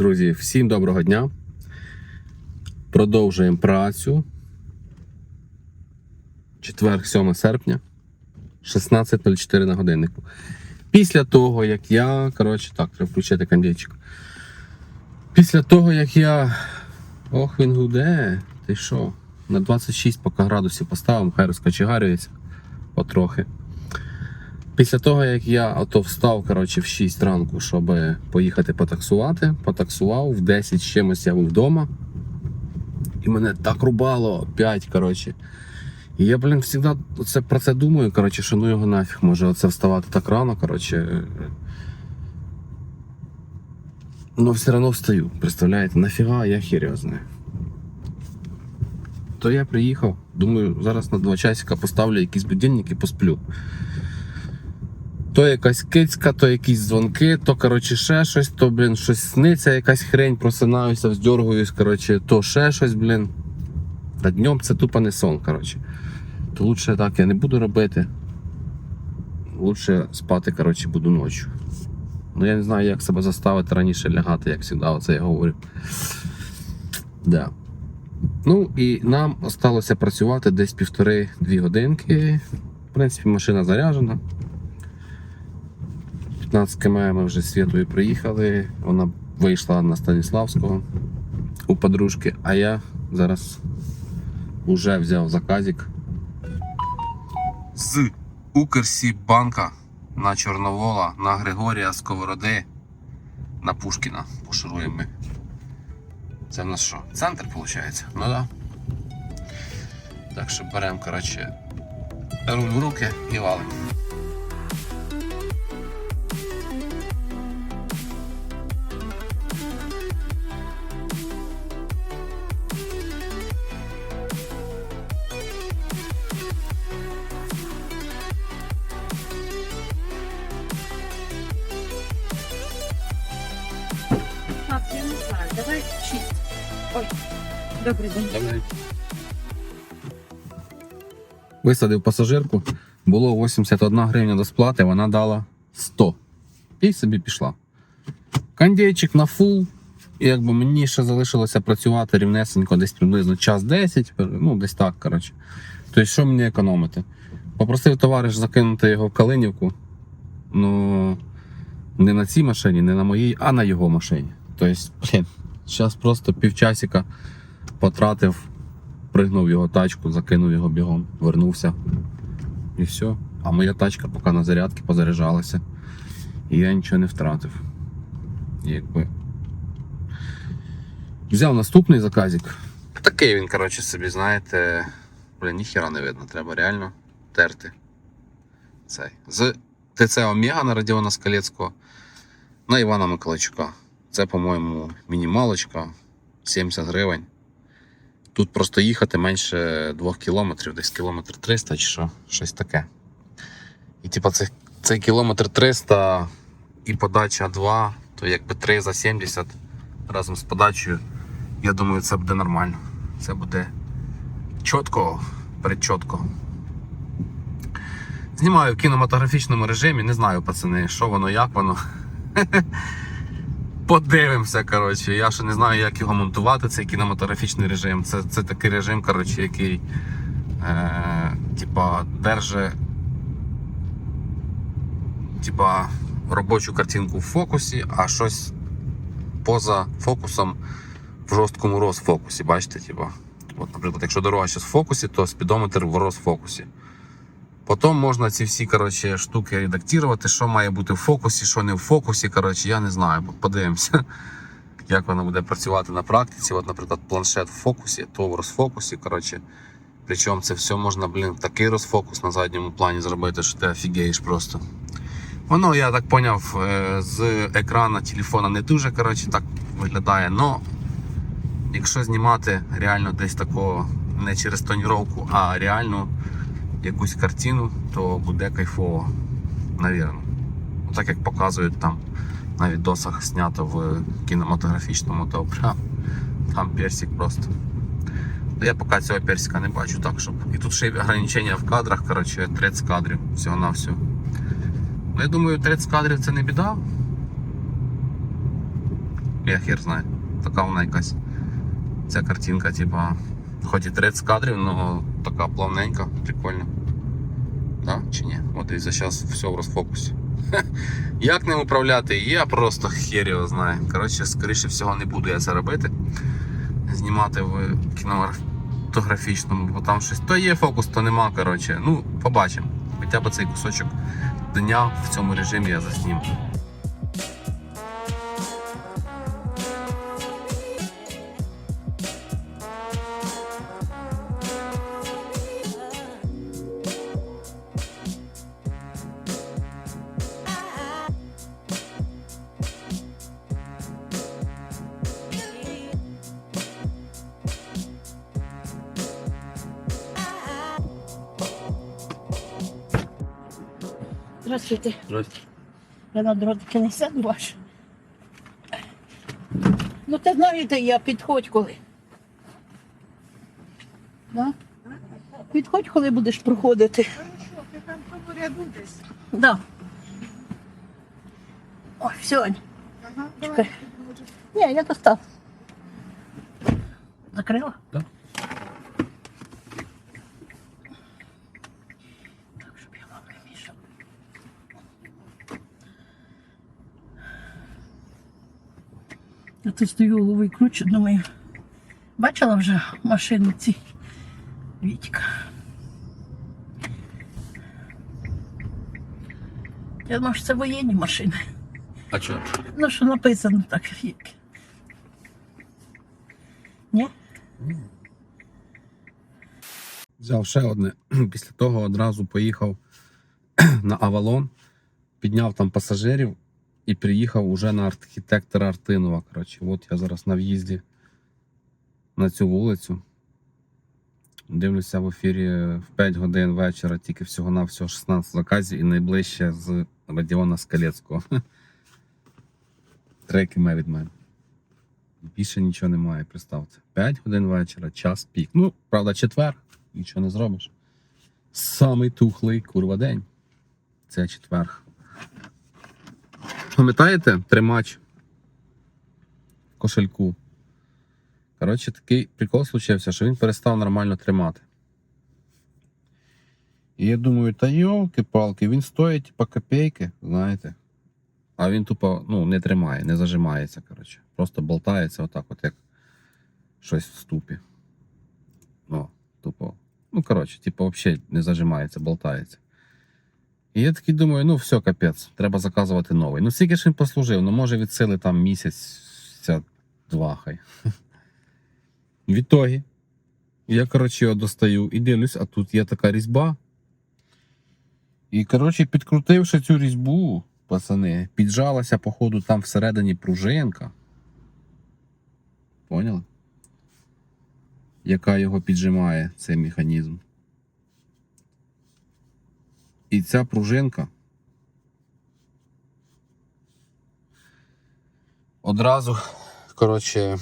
Друзі, всім доброго дня. Продовжуємо працю. Четверг, 7 серпня, 16.04 на годиннику. Після того, як я. Коротше, так, треба включити кондейчик. Після того, як я. Ох, він гуде. Ти що? На 26 поки градусів поставимо, хай розкочегарюється потрохи. Після того, як я ото встав коротше, в 6 ранку, щоб поїхати потаксувати, потаксував, в 10 з чимось я був вдома. І мене так рубало 5, коротше. І я, блін, завжди оце, про це думаю, коротше, що ну його нафіг може оце вставати так рано, коротше. Ну, все одно встаю, представляєте, нафіга я хер. То я приїхав, думаю, зараз на 2 часика поставлю якийсь будильник і посплю. То якась кицька, то якісь дзвонки, то коротше ще щось, то, блін, щось сниться, якась хрень, просинаюся, вздергуюсь, коротше, то ще щось, блін. Та днем це тупо не сон, коротше. То лучше так я не буду робити. Лучше спати, коротше, буду ночі. Ну я не знаю, як себе заставити раніше лягати, як завжди, оце я говорю. Да. Ну і нам осталося працювати десь півтори-дві годинки. В принципі, машина заряджена. 15 км ми вже Світою приїхали. Вона вийшла на Станіславського у подружки, а я зараз вже взяв заказик з Укрсібанка на Чорновола, на Григорія Сковороди, на Пушкіна. Пошуруємо ми. Це в нас що? Центр виходить? Ну так. Да. Так що беремо, коротше, руль в руки і валимо. Добрий день. Висадив пасажирку, було 81 гривня до сплати, вона дала 100. І собі пішла. Кондейчик на фул. І якби мені ще залишилося працювати рівнесенько, десь приблизно час 10, ну десь так, коротше. Тобто, що мені економити? Попросив товариш закинути його в Калинівку. Ну, не на цій машині, не на моїй, а на його машині. Тобто, блін, зараз просто півчасика потратив, пригнув його тачку, закинув його бігом, вернувся. І все. А моя тачка поки на зарядці позаряджалася. І я нічого не втратив. Якби. Взяв наступний заказик. Такий він, коротше, собі, знаєте. Блін, ніхіра не видно, треба реально терти. Цей. З ТЦ Омега на Радіона Скалецького на Івана Миколайчука. Це, по-моєму, мінімалочка 70 гривень. Тут просто їхати менше 2 кілометрів, десь кілометр 300 чи що, щось таке. І типа цей, цей кілометр 300 і подача 2, то якби 3 за 70 разом з подачею. Я думаю, це буде нормально. Це буде чітко, передчотко. Знімаю в кінематографічному режимі, не знаю, пацани, що воно, як воно. Подивимося, коротше. Я ще не знаю, як його монтувати, цей кінематографічний режим. Це, це такий режим, коротше, який е, типа, держить типа, робочу картинку в фокусі, а щось поза фокусом в жорсткому розфокусі. Бачите, типа. От, наприклад, якщо дорога зараз в фокусі, то спідометр в розфокусі. Потім можна ці всі коротше, штуки редактувати, що має бути в фокусі, що не в фокусі. Коротше, я не знаю, подивимося, як воно буде працювати на практиці. От, наприклад, планшет в фокусі, то в розфокусі. Коротше. Причому це все можна, блін, такий розфокус на задньому плані зробити, що ти офігієш просто. Воно, я так поняв, е, з екрана телефона не дуже коротше, так виглядає. Но якщо знімати реально десь такого не через тоніровку, а реально якусь картину, то буде кайфово, навірно. Так як показують там на відосах знято в кінематографічному, то там персик просто. Ну, Я поки цього персика не бачу, так щоб. І тут ще й ограничення в кадрах, коротше, 30 кадрів всього на все. Ну, я думаю, 30 кадрів це не біда. я хер знаю. Така вона якась. Ця картинка, типа, хоч і 30 кадрів, але така плавненька, прикольна. Так, чи ні? От дивіться, зараз все в розфокусі. Як ним управляти, я просто хер його знаю. Коротше, скоріше всього, не буду я це робити. Знімати в кінематографічному, бо там щось то є фокус, то нема. Коротше. Ну, побачимо. Хоча б цей кусочок дня в цьому режимі я засніму. Здравствуйте. Здрасте. Я на дротики не сяду ваш. Ну, ти знаєте, я підходь коли. Да? Підходь, коли будеш проходити. Хорошо, ти там в тому ряду десь. Да. Ой, все, Ань. Ага, Чекай. давай. Ні, я достав. Закрила? Да. Так, щоб я вам не мішав. Я тут стою головою кручу, думаю, бачила вже машину ці Вітька. Я думаю, що це воєнні машини. А чого? Ну, що написано так, як. Ні? Взяв ще одне. Після того одразу поїхав на Авалон, підняв там пасажирів і приїхав уже на архітектора Артинова. Коротше, от я зараз на в'їзді на цю вулицю. Дивлюся в ефірі в 5 годин вечора, тільки всього-навсього 16 заказів і найближче з Радіона Скалецького. Три км від мене. Більше нічого немає, представте. 5 годин вечора, час пік. Ну, правда, четвер, нічого не зробиш. Самий тухлий курва день. Це четвер. Пам'ятаєте тримач в кошельку? Коротше, такий прикол случився, що він перестав нормально тримати. І я думаю, та йолки-палки, він стоїть типа копійки, знаєте. А він тупо ну, не тримає, не зажимається, коротше. Просто болтається отак, от як щось в ступі. Ну, тупо. Ну, коротше, типу, взагалі не зажимається, болтається. І я такий думаю, ну все, капець, треба заказувати новий. Ну, скільки ж він послужив, ну може від сили там місяць, ця два хай. В ітогі, я, коротше, його достаю і дивлюсь, а тут є така різьба. І, коротше, підкрутивши цю різьбу, пацани, піджалася, походу, там всередині пружинка. Поняли? Яка його піджимає, цей механізм. І ця пружинка одразу, коротше,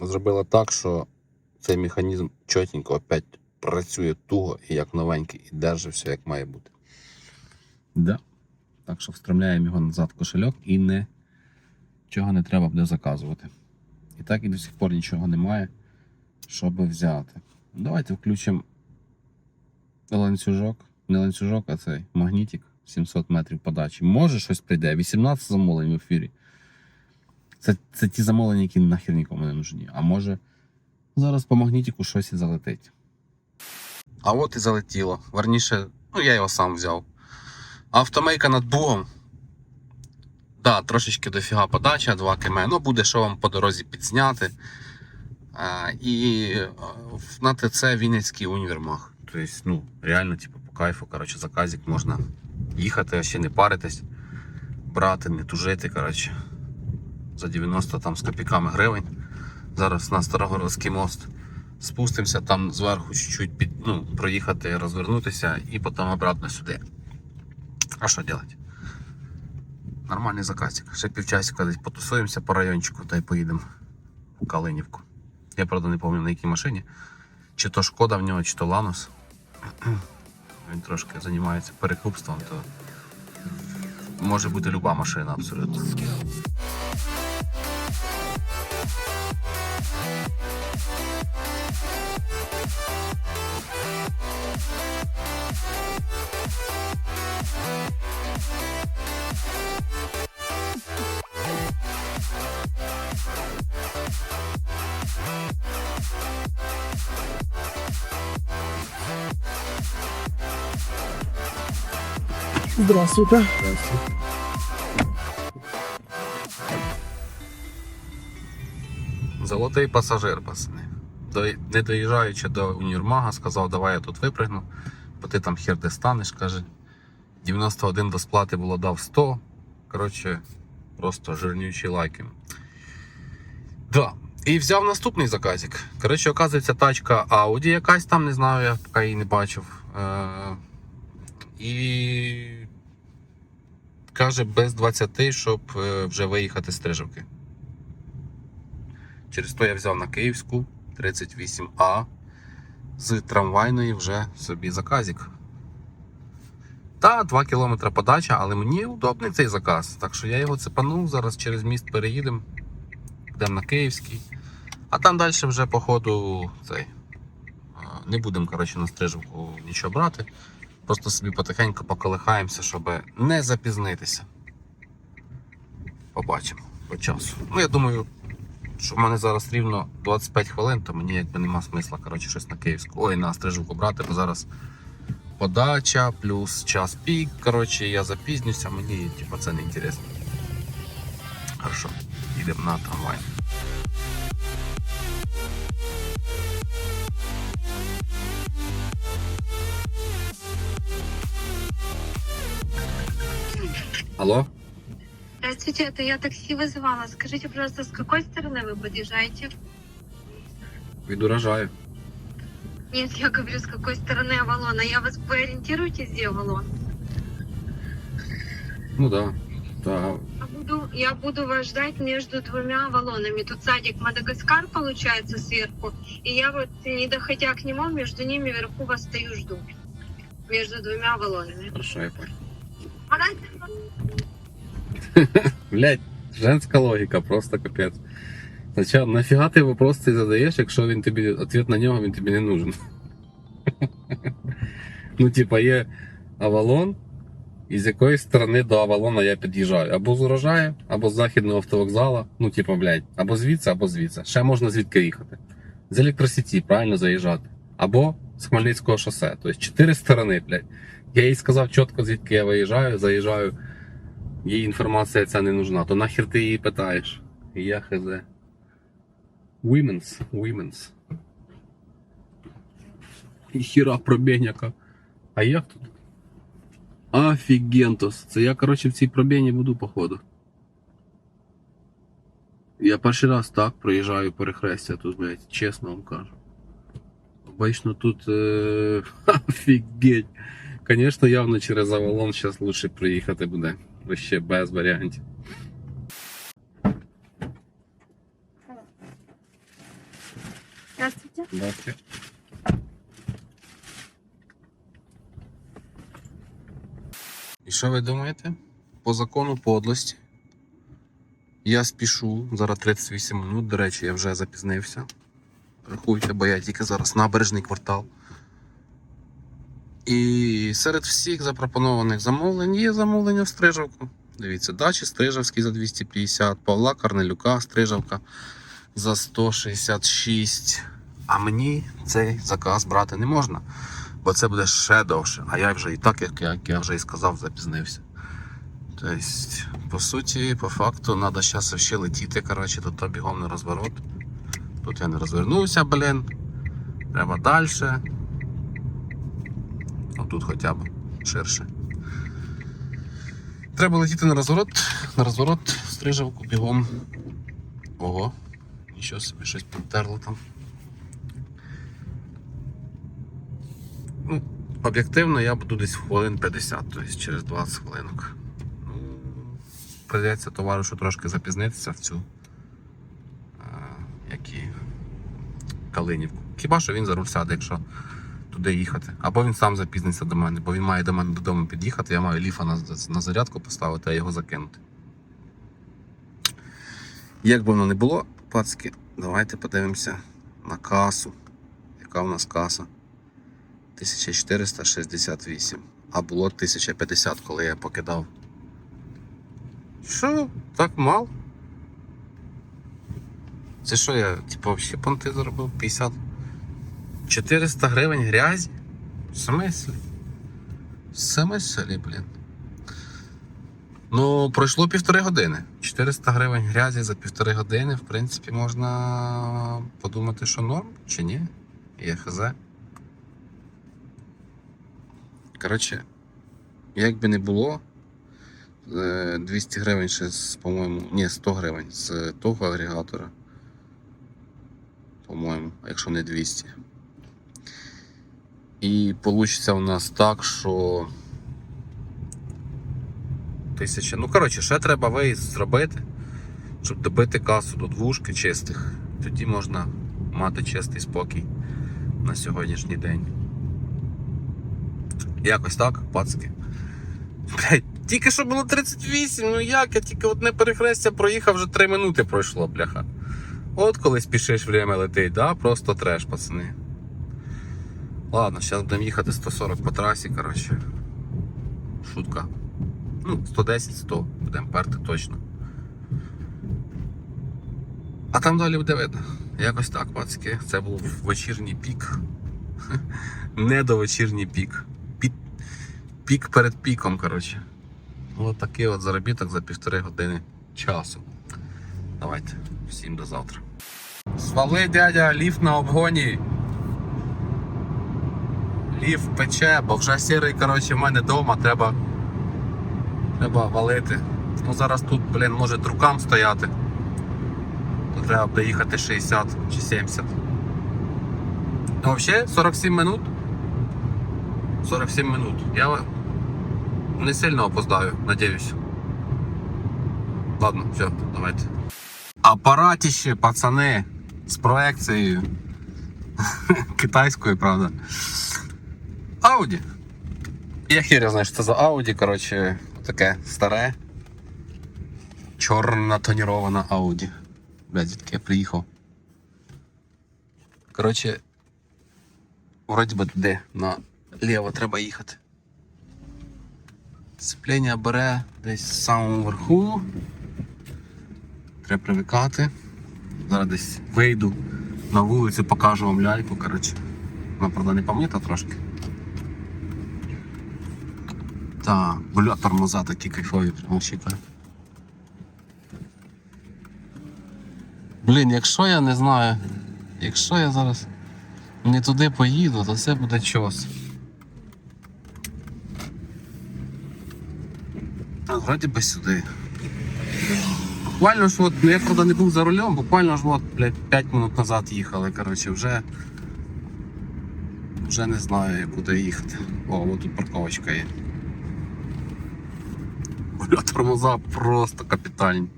зробила так, що цей механізм чотенько опять працює туго і як новенький, і держить все як має бути. Да. Так що встромляємо його назад в кошельок і не, чого не треба буде заказувати. І так і до сих пор нічого немає, щоб взяти. Давайте включимо ланцюжок. Не ланцюжок, а цей магнітик 700 метрів подачі. Може щось прийде. 18 замовлень в ефірі. Це, це ті замовлення, які нахер нікому не нужні. А може зараз по магнітику щось і залетить. А от і залетіло. Верніше, ну я його сам взяв. Автомейка над Бугом. Да, трошечки дофіга подача, 2 км. Ну, буде що вам по дорозі підзняти. А, і е, на ТЦ Вінницький універмаг. Тобто, ну, реально, типу, кайфу, коротше, заказик можна їхати, ще не паритись, брати, не тужити, коротше. За 90 там з копійками гривень. Зараз на Старогородський мост. Спустимося там зверху чуть-чуть під, ну, проїхати, розвернутися і потім обратно сюди. А що робити? Нормальний заказик. Ще півчасика десь потусуємося по райончику та й поїдемо в Калинівку. Я правда не пам'ятаю на якій машині. Чи то шкода в нього, чи то Ланос. Він трошки займається перекупством, то може бути люба машина абсолютно. Здравствуйте. Золотий пасажир, пацани. Не доїжджаючи до універмага, сказав, давай я тут випригну, бо ти там хер де станеш, каже. 91 до сплати було дав 100. Коротше, просто жирнючі лайки. Да. І взяв наступний заказик. Коротше, оказується, тачка Audi якась там, не знаю, я поки її не бачив. Е- і каже, без 20, щоб е, вже виїхати з Стрижівки. Через то я взяв на Київську 38А з трамвайної вже собі заказик. Та 2 км подача, але мені удобний цей заказ. Так що я його цепанув, зараз через міст переїдемо. Йдемо на Київський. А там далі вже по ходу цей. Не будемо коротше, на стрижівку нічого брати. Просто собі потихеньку поколихаємося, щоб не запізнитися. Побачимо по часу. Ну, я думаю, що в мене зараз рівно 25 хвилин, то мені якби нема смисла коротше, щось на Київську. Ой, на стрижівку брати, бо зараз подача плюс час пік. Коротше, я запізнюся, мені типу, це не інтересно. Хорошо, їдемо на трамвай. Алло? Здравствуйте, это я такси вызывала. Скажите, пожалуйста, с какой стороны вы подъезжаете? Відуражаю. Нет, я говорю, с какой стороны Авалона. Я вас вы ориентируетесь, где Авалон? Ну да. Да. Я буду, я буду вас ждать между двумя Авалонами. Тут садик Мадагаскар получается сверху. И я вот, не доходя к нему, между ними вверху вас стою жду. Между двумя Авалонами. Хорошо, я понял. Блять, женська логіка, просто капець. Сначала, нафіга ти вопрос цей задаєш, якщо він тобі, ответ на нього він тобі не нужен. ну, типа, є Авалон, і з якої сторони до Авалона я під'їжджаю. Або з урожаю, або з західного автовокзала. Ну, типа, блядь, або звідси, або звідси. Ще можна звідки їхати. З електросеті, правильно заїжджати. Або з Хмельницького шосе. Тобто чотири сторони, блядь. Я їй сказав чітко, звідки я виїжджаю, заїжджаю. Їй інформація ця не нужна. То нахер ти її питаєш? І я хз. Women's, women's. І хіра пробєняка. А як тут? Офігентос. Це я, коротше, в цій пробєні буду, походу. Я перший раз так проїжджаю перехрестя тут, блядь, чесно вам кажу. Обично тут. Е... Конечно, явно через Авалон зараз лучше приїхати буде. Вообще без варіантів. Здравствуйте. Бачите? І що ви думаєте? По закону подлості. Я спішу, зараз 38 минут, до речі, я вже запізнився. Рахуйте, бо я тільки зараз набережний квартал. І серед всіх запропонованих замовлень є замовлення в Стрижавку. Дивіться, дачі Стрижавський за 250, Павла Карнелюка, Стрижавка за 166. А мені цей заказ брати не можна, бо це буде ще довше. А я вже і так, як я вже і сказав, запізнився. Тобто, по суті, по факту, треба зараз ще летіти. Коротше, тут бігом на розворот. Тут я не розвернувся, блін. Треба далі. Отут хоча б ширше. Треба летіти на розворот, на розворот, стрижавку бігом. Ого, нічого собі щось підтерло там. Ну, об'єктивно я буду десь в хвилин 50, тобто через 20 хвилинок. Ну, прийдеться товаришу трошки запізнитися в цю е, як і Калинівку. Хіба що він за руль сяде, якщо туди їхати. Або він сам запізниться до мене, бо він має до мене додому під'їхати, я маю ліфа на, на зарядку поставити, а його закинути. Як би воно не було, пацки, давайте подивимося на касу. Яка у нас каса? 1468. А було 1050, коли я покидав. Що? Так мало? Це що я, типу, взагалі понти заробив? 50? 400 гривень грязі? В смислі? В смислі, блін? Ну, пройшло півтори години. 400 гривень грязі за півтори години. В принципі, можна подумати, що норм чи ні. Є хз. Коротше, як би не було, е, 200 гривень ще по-моєму, ні, 100 гривень з того агрегатора. По-моєму, якщо не 200. І вийде у нас так, що. Тисяча. Ну, коротше, ще треба виїзд зробити, щоб добити касу до двушки чистих. Тоді можна мати чистий спокій на сьогоднішній день. Якось так, пацки. Тільки що було 38, ну як? Я тільки одне перехрестя проїхав, вже 3 минути пройшло, бляха. От коли спішиш, время летить, да? Просто треш, пацани. Ладно, зараз будемо їхати 140 по трасі, коротше. Шутка. Ну, 110-100 будемо перти точно. А там далі буде видно. Якось так, пацки. Це був вечірній пік. Не до вечірній пік. Пік, пік перед піком, коротше. Ось такий от заробіток за півтори години часу. Давайте, всім до завтра. Свали, дядя, ліфт на обгоні. Ліфт пече, бо вже сірий, коротше, в мене вдома треба. Треба валити. Ну зараз тут, блін, може рукам стояти. То треба буде їхати 60 чи 70. Ну, взагалі 47 минут. 47 минут. Я не сильно опоздаю, надіюсь. Ладно, все, давайте. Апаратіще, пацани, з проекцією. Китайською, правда. Ауді. Я знаю, що це за Ауді, коротше, таке старе. Чорна тонірована Ауді. Блядь, звідки я приїхав. Коротше, вроді би туди наліво треба їхати. Сцеплення бере десь в самому верху. Треба привикати. Зараз десь вийду на вулицю, покажу вам ляльку, коротше. Вона, правда, не помита трошки. Так, бля, тормоза такі кайфові, прямо чекаю. Блін, якщо я не знаю, якщо я зараз не туди поїду, то це буде чос. А вроді би сюди. Буквально ж от, ну я правда не був за рулем, буквально ж от, блядь, 5 минут назад їхали, коротше, вже. Вже не знаю, куди їхати. О, от тут парковочка є. Бля, тормоза просто капітальні.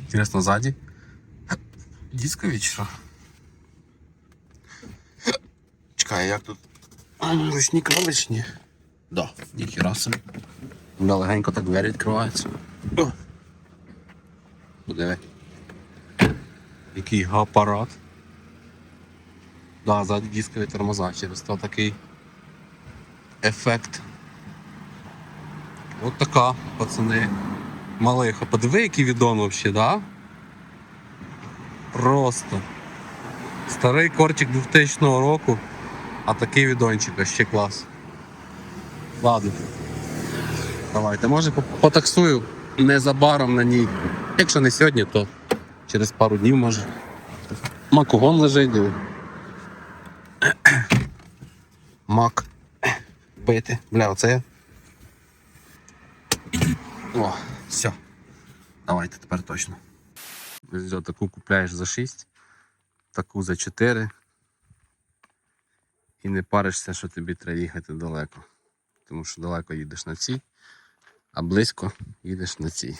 Інтересно, ззаді. Дискові чи що? Чекай, як тут? Ну, Ручні кралечні. Да, ніхіра собі. Бля, легенько так двері відкриваються. О. Подиви. Який апарат. Да, ззаді дискові тормоза, через то такий ефект. От така, пацани. Малиха. Подиви, який відон взагалі, да? Просто. Старий кортик 2000 року, а такий відончик а ще клас. Ладно. Давайте, може потаксую незабаром на ній. Якщо не сьогодні, то через пару днів може. Макогон лежить. Мак. Пити. Бля, оце я. О, все. Давайте тепер точно. Таку купляєш за 6, таку за 4. І не паришся, що тобі треба їхати далеко. Тому що далеко їдеш на цій, а близько їдеш на цій.